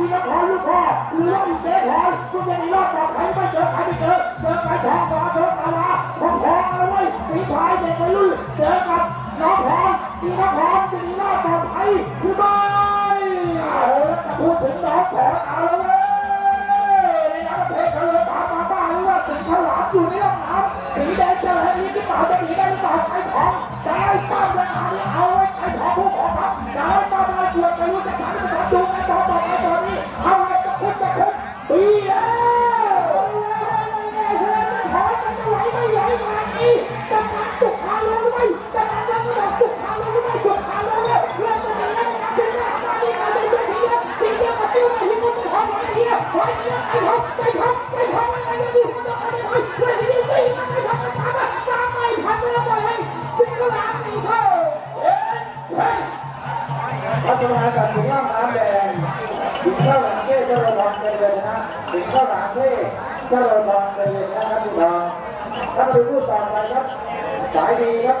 อีนครลูกพ่อหรือว่าอีเจ๊พลอยคุณยังมีรอดปลอดภัยไม่เจอใครไม่เจอเจอไก่ทองมาเจอตาลาพองพองเอาไว้สีพายเด็กวัยรุ่นเจอกับน้องพรอีน้องพรจะมีรอดปลอดภัยคือไม่เอาละจะพูดถึงน้องพรเอาแล้วเว้ยในน้ำเพชรเขาเลยตามมาบ้าหรือว่าถึงฉลามอยู่ในร่องน้ำสีแดงเจอให้ลีหรือเป่าจะหนีได้หรือเปล่าไก่ทองได้ตั้งราคาเอาไว้ไก่ทองผู้ขอครับได้มาได้ชวนไป เป็นทีเดียวทีเดียวกับติ้วเลยที่มันจะทำอะไรเนี่ยไว้เนี่ยไอ้ทองอ้ทองไอ้ทองไอ้ยังอยู่มันจะไรไปเรื่องที่สี่มันไม่ทำมันทำอะตาวไปให้สิ่งก็ล้างนี่เท่าเอ๊ะเฮ้ยพัฒนาจากถึงล่างน้ำแดงถึงข้าวหลามเท่เจ้าระวังเลยนะถึงข้าวหลามเท่เจ้าระวังเลยนะครับ ไปดูต่อไปครับ สายดีครับ